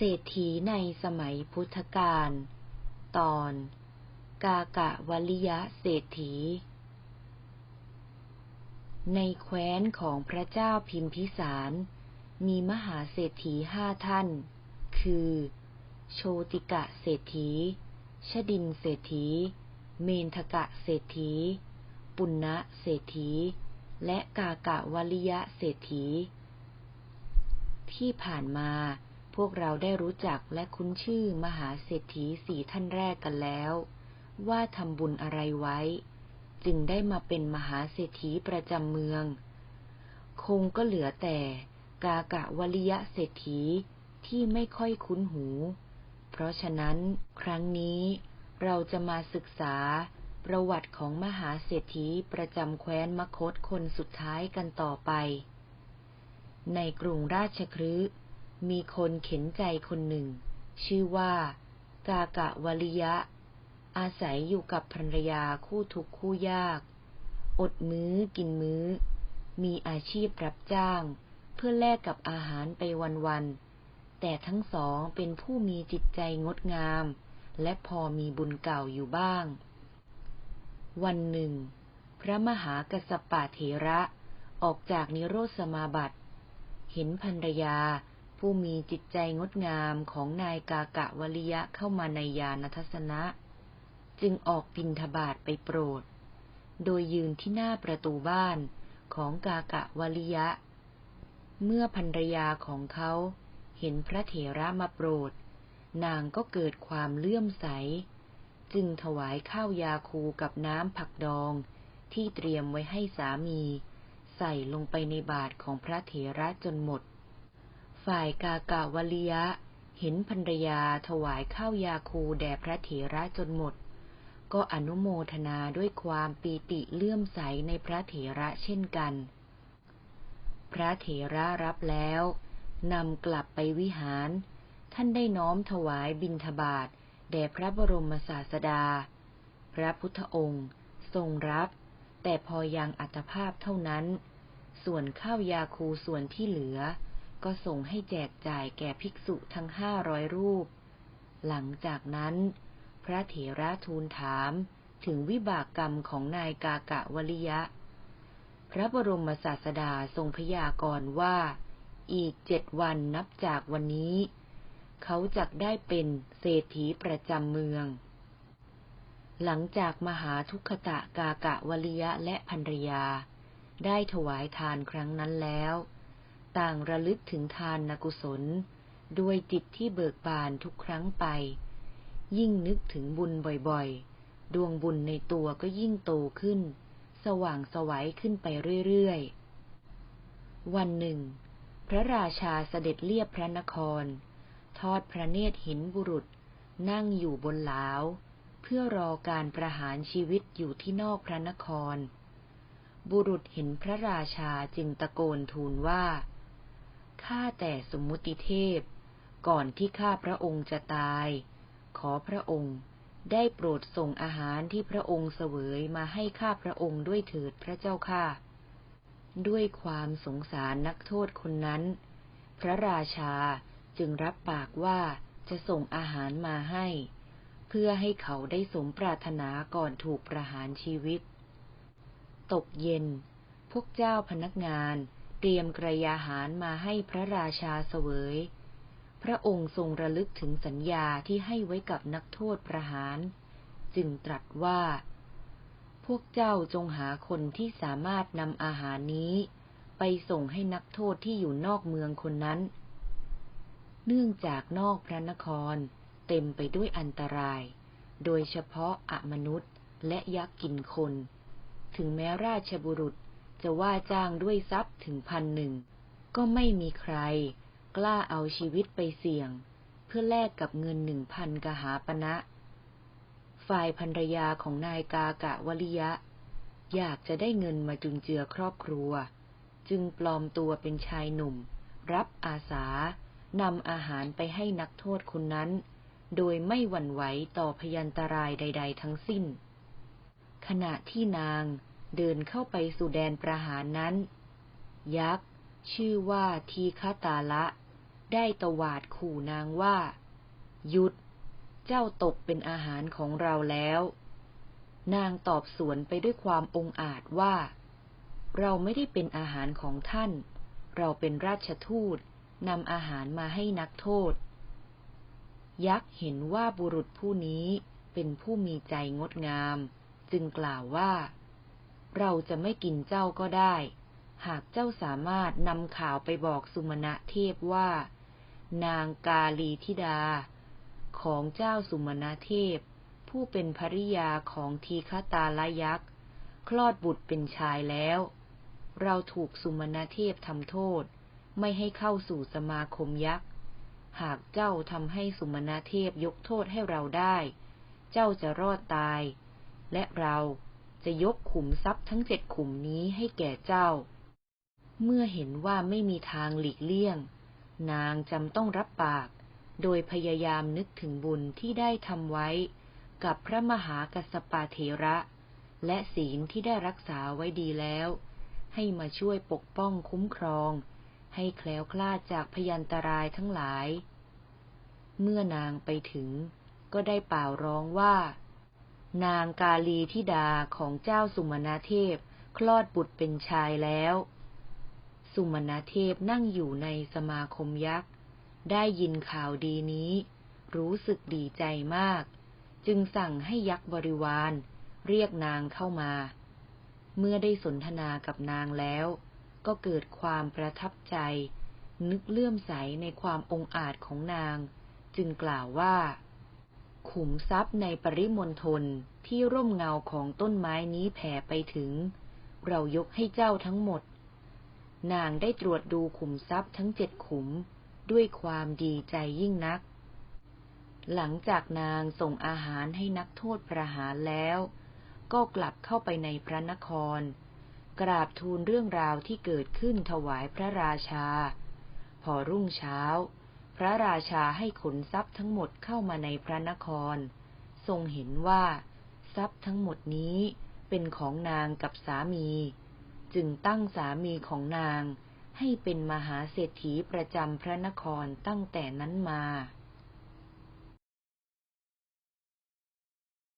เศรษฐีในสมัยพุทธกาล ตอน กากะวลิยะเศรษฐี ในแคว้นของพระเจ้าพิมพิสาร มีมหาเศรษฐีห้าท่าน คือ โชติกะเศรษฐี ชดินเศรษฐี เมนทกะเศรษฐี ปุณณะเศรษฐี และกากะวลิยะเศรษฐี ที่ผ่านมา พวกเราได้รู้จักและคุ้นชื่อมหาเศรษฐีสี่ท่านแรกกันแล้ว ว่าทำบุญอะไรไว้ จึงได้มาเป็นมหาเศรษฐีประจำเมือง คงก็เหลือแต่กากะวลิยะเศรษฐีที่ไม่ค่อยคุ้นหู เพราะฉะนั้นครั้งนี้เราจะมาศึกษาประวัติของมหาเศรษฐีประจำแคว้นมคตคนสุดท้ายกันต่อไป ในกรุงราชคฤห์ มีคนเข็นใจคนหนึ่ง ชื่อว่า กากะวลิยะ อาศัยอยู่กับภรรยาคู่ทุกข์คู่ยาก อดมื้อกินมื้อ มีอาชีพรับจ้าง เพื่อแลกกับอาหารไปวันๆ แต่ทั้งสองเป็นผู้มีจิตใจงดงาม และพอมีบุญเก่าอยู่บ้าง วันหนึ่ง พระมหากัสปะเถระออกจากนิโรธสมาบัติ เห็นภรรยา ผู้มีจิตใจงดงามของนายกากะวลิยะเข้ามาในยานทัศนะ จึงออกบินทบาทไปโปรด โดยยืนที่หน้าประตูบ้านของกากะวลิยะ เมื่อภรรยาของเขาเห็นพระเถระมาโปรด นางก็เกิดความเลื่อมใส จึงถวายข้าวยาคูกับน้ำผักดองที่เตรียมไว้ให้สามี ใส่ลงไปในบาทของพระเถระจนหมด ฝ่ายกากาวลิยะ เห็นภรรยาถวายข้าวยาคูแด่พระเถระจนหมด ก็อนุโมทนาด้วยความปีติเลื่อมใสในพระเถระเช่นกัน พระเถระรับแล้วนำกลับไปวิหาร ท่านได้น้อมถวายบิณฑบาตแด่พระบรมศาสดา พระพุทธองค์ ทรงรับ แต่พอยังอัตภาพเท่านั้น ส่วนข้าวยาคูส่วนที่เหลือ ก็ส่งให้แจกจ่ายแก่ภิกษุทั้งห้าร้อยรูป หลังจากนั้น พระเถระทูลถามถึงวิบากกรรมของนายกากะวลิยะ พระบรมศาสดาทรงพยากรณ์ว่า อีกเจ็ดวันนับจากวันนี้ เขาจะได้เป็นเศรษฐีประจำเมือง หลังจากมหาทุกขตะกากะวลิยะและภรรยา ได้ถวายทานครั้งนั้นแล้ว ต่างระลึกถึงทานนกุศล ด้วยจิตที่เบิกบานทุกครั้งไป ยิ่งนึกถึงบุญบ่อยๆ ดวงบุญในตัวก็ยิ่งโตขึ้น สว่างสวัยขึ้นไปเรื่อยๆ วันหนึ่ง พระราชาเสด็จเลียบพระนคร ทอดพระเนตรเห็นบุรุษ นั่งอยู่บนหลาว เพื่อรอการประหารชีวิตอยู่ที่นอกพระนครบุรุษเห็นพระราชาจึงตะโกนทูลว่า ข้าแต่สมมุติเทพ ก่อนที่ข้าพระองค์จะตาย ขอพระองค์ได้โปรดส่งอาหารที่พระองค์เสวยมาให้ข้าพระองค์ด้วยเถิดพระเจ้าข้าด้วยความสงสารนักโทษคนนั้น พระราชาจึงรับปากว่าจะส่งอาหารมาให้ เพื่อให้เขาได้สมปรารถนาก่อนถูกประหารชีวิต ตกเย็น พวกเจ้าพนักงาน รียมกระยาหารมาให้พระราชาเสวย พระองค์ทรงระลึกถึงสัญญาที่ให้ไว้กับนักโทษประหาร จึงตรัสว่า พวกเจ้าจงหาคนที่สามารถนำอาหารนี้ ไปส่งให้นักโทษที่อยู่นอกเมืองคนนั้น เนื่องจากนอกพระนครเต็มไปด้วยอันตราย โดยเฉพาะอมนุษย์และยักษ์กินคน ถึงแม้ราชบุรุษ จะว่าจ้างด้วยทรัพย์ถึงพันหนึ่ง ก็ไม่มีใคร กล้าเอาชีวิตไปเสี่ยง เพื่อแลกกับเงินหนึ่งพันกหาปณะฝ่ายภรรยาของนายกากะวลิยะ อยากจะได้เงินมาจุนเจือครอบครัว จึงปลอมตัวเป็นชายหนุ่ม รับอาสานำอาหารไปให้นักโทษคนนั้น โดยไม่หวั่นไหวต่อพยันตรายใด ๆ ทั้งสิ้น ขณะที่นาง เดินเข้าไปสู่แดนประหารนั้น ยักษ์ ชื่อว่าทีฆตาละ ได้ตวาดขู่นางว่า หยุด เจ้าตกเป็นอาหารของเราแล้ว นางตอบสวนไปด้วยความองอาจว่า เราไม่ได้เป็นอาหารของท่าน เราเป็นราชทูตนำอาหารมาให้นักโทษ ยักษ์เห็นว่าบุรุษผู้นี้เป็นผู้มีใจงดงาม จึงกล่าวว่า เราจะไม่กินเจ้าก็ได้ หากเจ้าสามารถนำข่าวไปบอกสุมาณะเทพว่า นางกาลีธิดา ของเจ้าสุมาณะเทพ ผู้เป็นภริยาของทีฆตาลยักษ์คลอดบุตรเป็นชายแล้ว เราถูกสุมาณะเทพทำโทษ ไม่ให้เข้าสู่สมาคมยักษ์ หากเจ้าทำให้สุมาณะเทพยกโทษให้เราได้ เจ้าจะรอดตาย และเรา จะยกขุมทรัพย์ทั้งเจ็ดขุมนี้ให้แก่เจ้า เมื่อเห็นว่าไม่มีทางหลีกเลี่ยง นางจำต้องรับปาก โดยพยายามนึกถึงบุญที่ได้ทำไว้ กับพระมหากัสปาเถระ และศีลที่ได้รักษาไว้ดีแล้ว ให้มาช่วยปกป้องคุ้มครอง ให้แคล้วคลาดจากพยันตรายทั้งหลาย เมื่อนางไปถึงก็ได้เป่าร้องว่า นางกาลีธิดาของเจ้าสุมาเทพ คลอดบุตรเป็นชายแล้ว สุมาเทพนั่งอยู่ในสมาคมยักษ์ ได้ยินข่าวดีนี้ รู้สึกดีใจมาก จึงสั่งให้ยักษ์บริวาร เรียกนางเข้ามา เมื่อได้สนทนากับนางแล้ว ก็เกิดความประทับใจ นึกเลื่อมใสในความองอาจของนาง จึงกล่าวว่า ขุมทรัพย์ในปริมณฑลที่ร่มเงาของต้นไม้นี้แผ่ไปถึง เรายกให้เจ้าทั้งหมด นางได้ตรวจดูขุมทรัพย์ทั้งเจ็ดขุมด้วยความดีใจยิ่งนัก หลังจากนางส่งอาหารให้นักโทษประหารแล้ว ก็กลับเข้าไปในพระนคร กราบทูลเรื่องราวที่เกิดขึ้นถวายพระราชา พอรุ่งเช้า พระราชาให้ขนทรัพย์ทั้งหมดเข้ามาในพระนคร ทรงเห็นว่า ทรัพย์ทั้งหมดนี้เป็นของนางกับสามี จึงตั้งสามีของนางให้เป็นมหาเศรษฐีประจำพระนครตั้งแต่นั้นมา